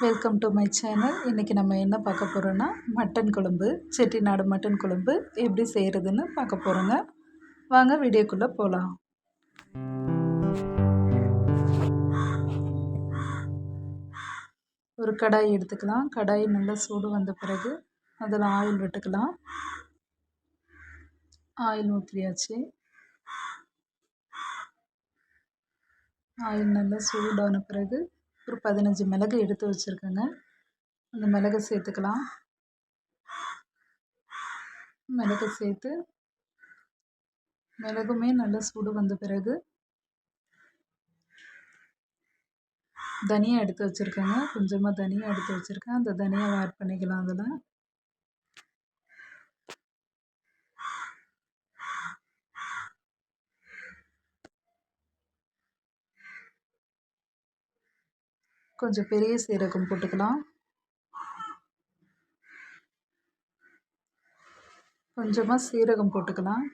Welcome to my channel இன்றைக்கி நம்ம என்ன பார்க்க போகிறோன்னா மட்டன் குழம்பு செட்டிநாடு மட்டன் குழம்பு எப்படி செய்கிறதுன்னு பார்க்க போகிறோங்க வாங்க வீடியோக்குள்ளே போகலாம் ஒரு கடாய் எடுத்துக்கலாம். கடாய் நல்லா சூடு வந்த பிறகு அதில் ஆயில் விட்டுக்கலாம். ஆயில் ஊற்றியாச்சு ஆயில் நல்லா சூடான பிறகு ஒரு பதினஞ்சு மிளகு எடுத்து வச்சுருக்கேங்க. அந்த மிளகு சேர்த்துக்கலாம். மிளகு சேர்த்து மிளகுமே நல்லா சூடு வந்த பிறகு தனியாக எடுத்து வச்சுருக்கேங்க. கொஞ்சமாக தனியாக எடுத்து வச்சுருக்கேன். அந்த தனியாக ஆட் பண்ணிக்கலாம் அதில். கொஞ்சம் பெரிய சீரகம் போட்டுக்கலாம். கொஞ்சமாக சீரகம் போட்டுக்கலாம்.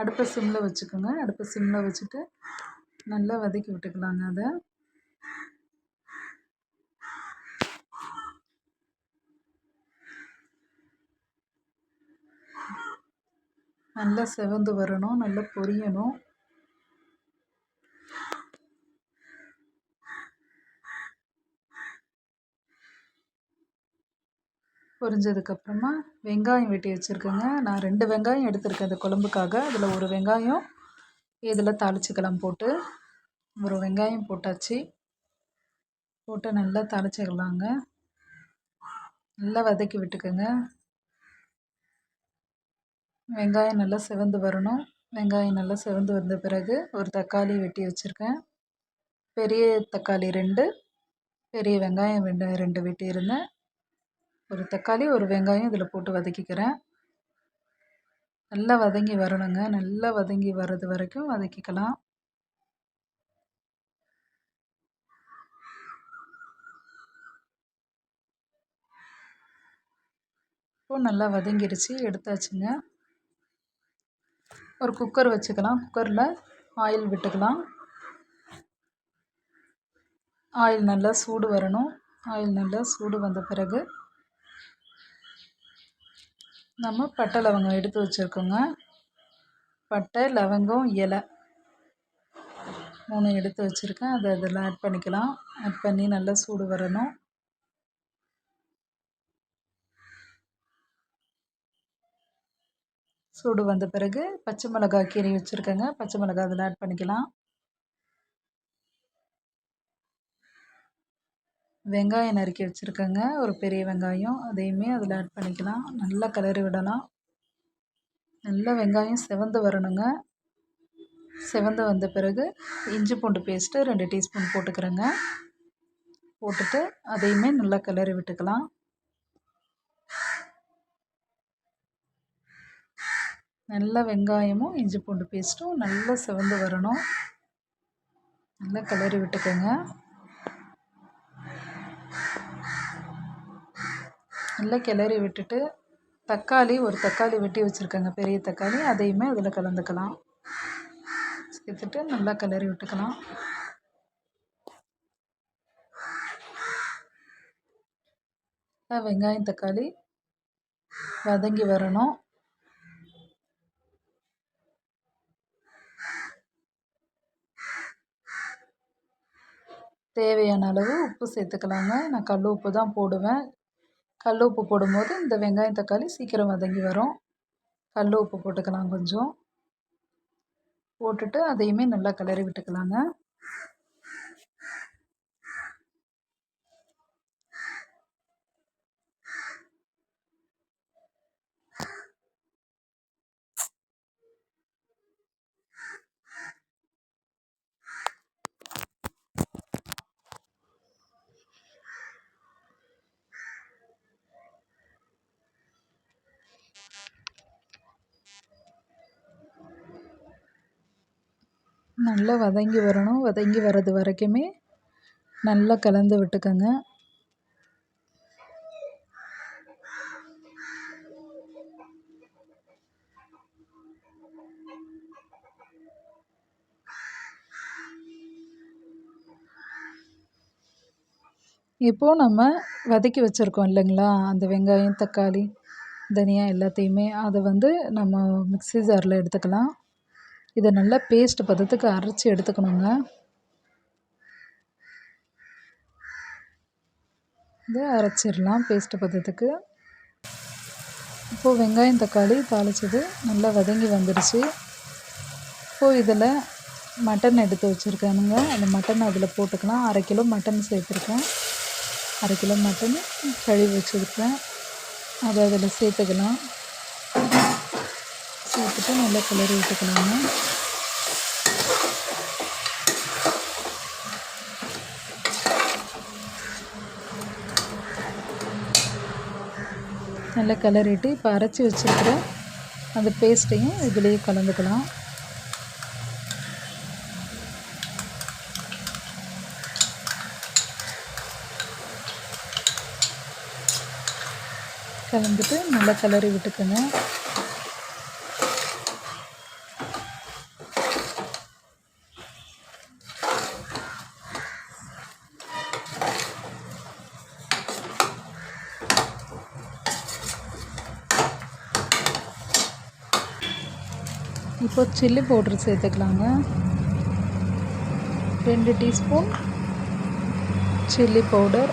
அடுப்பை சிம்மில் வச்சுக்கோங்க. அடுப்பை சிம்மில் வச்சுட்டு நல்லா வதக்கி விட்டுக்கலாங்க அதை. நல்லா செவந்து வரணும் நல்லா பொரியணும். பொரிஞ்சதுக்கப்புறமா வெங்காயம் வெட்டி வச்சுருக்கேங்க. நான் ரெண்டு வெங்காயம் எடுத்திருக்கேன் அந்த குழம்புக்காக. அதில் ஒரு வெங்காயம் இதில் தாளிச்சிக்கலாம் போட்டு. ஒரு வெங்காயம் போட்டாச்சு. போட்டு நல்லா தாளிச்சிக்கலாங்க நல்லா வதக்கி விட்டுக்கோங்க. வெங்காயம் நல்லா செவந்து வரணும். வெங்காயம் நல்லா செவந்து வந்த பிறகு ஒரு தக்காளி வெட்டி வச்சுருக்கேன். பெரிய தக்காளி ரெண்டு பெரிய வெங்காயம் ரெண்டு ரெண்டு வெட்டியிருந்தேன். ஒரு தக்காளி ஒரு வெங்காயம் இதில் போட்டு வதக்கிக்கிறேன். நல்லா வதங்கி வரணுங்க. நல்லா வதங்கி வர்றது வரைக்கும் வதக்கிக்கலாம். இப்போ நல்லா வதங்கிருச்சு. எடுத்தாச்சுங்க. ஒரு குக்கர் வச்சுக்கலாம். குக்கரில் ஆயில் விட்டுக்கலாம். ஆயில் நல்லா சூடு வரணும். ஆயில் நல்லா சூடு வந்த பிறகு நம்ம பட்டை லவங்கம் எடுத்து வச்சுருக்கோங்க. பட்டை லவங்கம் இலை மூணு எடுத்து வச்சுருக்கேன். அதை அதில் ஆட் பண்ணிக்கலாம். ஆட் பண்ணி நல்லா சூடு வரணும். சூடு வந்த பிறகு பச்சை மிளகாய் கீரை வச்சுருக்கேங்க. பச்சை மிளகாய் அதில் ஆட் பண்ணிக்கலாம். வெங்காயம் நறுக்கி வச்சுருக்கேங்க. ஒரு பெரிய வெங்காயம் அதையுமே அதில் ஆட் பண்ணிக்கலாம். நல்லா கலரி விடலாம். நல்லா வெங்காயம் செவந்து வரணுங்க. செவந்து வந்த பிறகு இஞ்சி பூண்டு பேஸ்ட்டு ரெண்டு டீஸ்பூன் போட்டுக்கிறேங்க. போட்டுட்டு அதையுமே நல்லா கிளறி விட்டுக்கலாம். நல்லா வெங்காயமும் இஞ்சி பூண்டு பேஸ்ட்டும் நல்லா சிவந்து வரணும். நல்லா கிளறி விட்டுக்கோங்க. நல்லா கிளறி விட்டுட்டு தக்காளி ஒரு தக்காளி வெட்டி வச்சுருக்கேங்க பெரிய தக்காளி. அதையுமே அதில் கலந்துக்கலாம். சேர்த்துட்டு நல்லா கிளறி விட்டுக்கலாம். வெங்காயம் தக்காளி வதங்கி வரணும். தேவையான அளவு உப்பு சேர்த்துக்கலாங்க. நான் கல் உப்பு தான் போடுவேன். கல் உப்பு போடும்போது இந்த வெங்காயம் தக்காளி சீக்கிரம் வதங்கி வரும். கல் உப்பு போட்டுக்கலாம் கொஞ்சம். போட்டுட்டு அதையுமே நல்லா கிளறி விட்டுக்கலாங்க. நல்லா வதங்கி வரணும். வதங்கி வர்றது வரைக்குமே நல்லா கலந்து விட்டுக்கோங்க. இப்போது நம்ம வதக்கி வச்சுருக்கோம் இல்லைங்களா? அந்த வெங்காயம் தக்காளி தனியா எல்லாத்தையுமே. அதை வந்து நம்ம மிக்ஸி ஜாரில் எடுத்துக்கலாம். இதை நல்லா பேஸ்ட் பதத்துக்கு அரைச்சி எடுத்துக்கணுங்க. இதை அரைச்சிடலாம் பேஸ்ட் பதத்துக்கு. இப்போது வெங்காயம் தக்காளி தாளித்தது நல்லா வதங்கி வந்துடுச்சு இப்போது இதில் மட்டன் எடுத்து வச்சுருக்கானுங்க. அந்த மட்டன் அதில் போட்டுக்கலாம். அரை கிலோ மட்டன் சேர்த்துருக்கேன். அரை கிலோ மட்டன் கழுவி வச்சுருக்கேன். அதை அதில் சேர்த்துக்கலாம். சேர்த்துட்டு நல்லா கிளறி விட்டுக்கலாங்க. நல்லா கிளறிட்டு இப்போ அரைச்சி வச்சுருக்கிற அந்த பேஸ்ட்டையும் இதுலேயே கலந்துக்கலாம். கலந்துட்டு நல்லா கிளறி விட்டுக்கோங்க. இப்போ சில்லி பவுட்ரு சேர்த்துக்கலாங்க. ரெண்டு teaspoon chilli powder.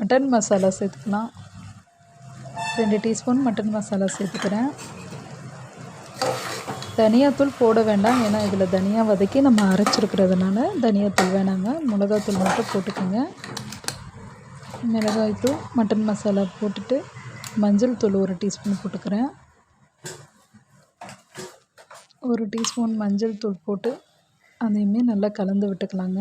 Mutton masala சேர்த்துக்கலாம். ரெண்டு டீஸ்பூன் மட்டன் மசாலா சேர்த்துக்கிறேன். தனியாத்தூள் போட வேண்டாம். ஏன்னா இதில் தனியாக வதக்கி நம்ம அரைச்சிருக்கிறதுனால தனியாத்தூள் வேணாங்க. மிளகாத்தூள் மட்டும் போட்டுக்கோங்க. மிளகாய்த்தூள் மட்டன் மசாலா போட்டுட்டு மஞ்சள் தூள் ஒரு டீஸ்பூன் போட்டுக்கிறேன். ஒரு டீஸ்பூன் மஞ்சள் தூள் போட்டு அதையுமே நல்லா கலந்து விட்டுக்கலாங்க.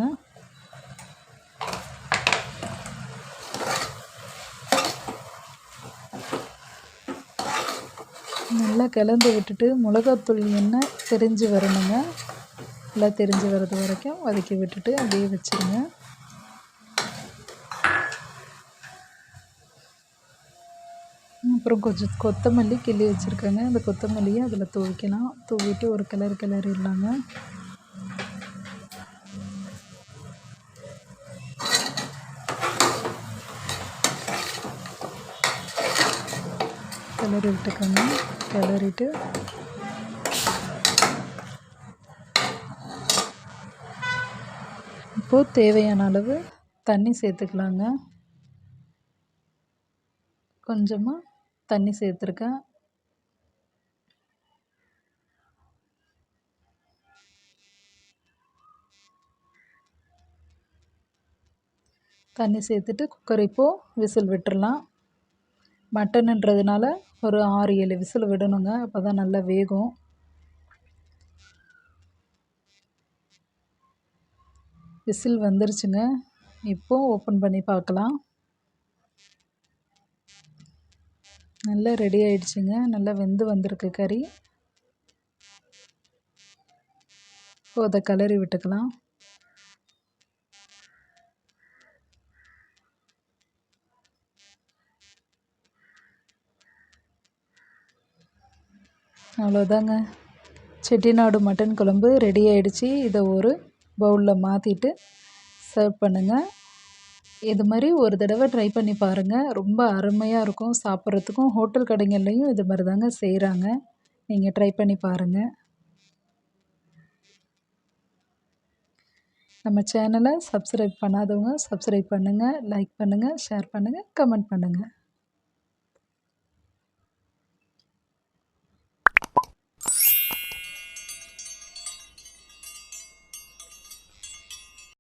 நல்லா கலந்து விட்டுட்டு மிளகாத்தூள் எண்ணெய் தெரிஞ்சு வரணுங்க. நல்லா தெரிஞ்சு வர்றது வரைக்கும் வதக்கி விட்டுட்டு அப்படியே வச்சுருங்க. அப்புறம் கொஞ்சம் கொத்தமல்லி கிள்ளி வச்சுருக்கேங்க. அந்த கொத்தமல்லியை அதில் துவைக்கலாம். தூவிட்டு ஒரு கிளறு கிளறிடலாங்க கிளறி விட்டுக்கோங்க. கிளறிட்டு. இப்போது தேவையான அளவு தண்ணி சேர்த்துக்கலாங்க. கொஞ்சமாக தண்ணி சேர்த்துருக்கேன். தண்ணி சேர்த்துட்டு குக்கர் இப்போது விசில் விட்டுறலாம். மட்டனுன்றதுனால ஒரு ஆறு ஏழு விசில் விடணுங்க. அப்போ தான் நல்லா வேகும். விசில் வந்துருச்சுங்க. இப்போது ஓப்பன் பண்ணி பார்க்கலாம். நல்லா ரெடி ஆயிடுச்சுங்க. நல்லா வெந்து வந்திருக்கு கறி. இப்போ அதை கலரி விட்டுக்கலாம். அவ்வளோதாங்க செட்டிநாடு மட்டன் குழம்பு ரெடி ஆகிடுச்சி இதை ஒரு பவுலில் மாற்றிட்டு சர்வ் பண்ணுங்கள் இது மாதிரி ஒரு தடவை ட்ரை பண்ணி பாருங்கள் ரொம்ப அருமையாக இருக்கும். சாப்பிட்றதுக்கும் ஹோட்டல் கடைங்கள்லேயும் இது மாதிரி தாங்க செய்கிறாங்க நீங்கள் ட்ரை பண்ணி பாருங்கள் நம்ம சேனலை சப்ஸ்கிரைப் பண்ணாதவங்க சப்ஸ்கிரைப் பண்ணுங்கள் லைக் பண்ணுங்கள் ஷேர் பண்ணுங்கள் கமெண்ட் பண்ணுங்கள்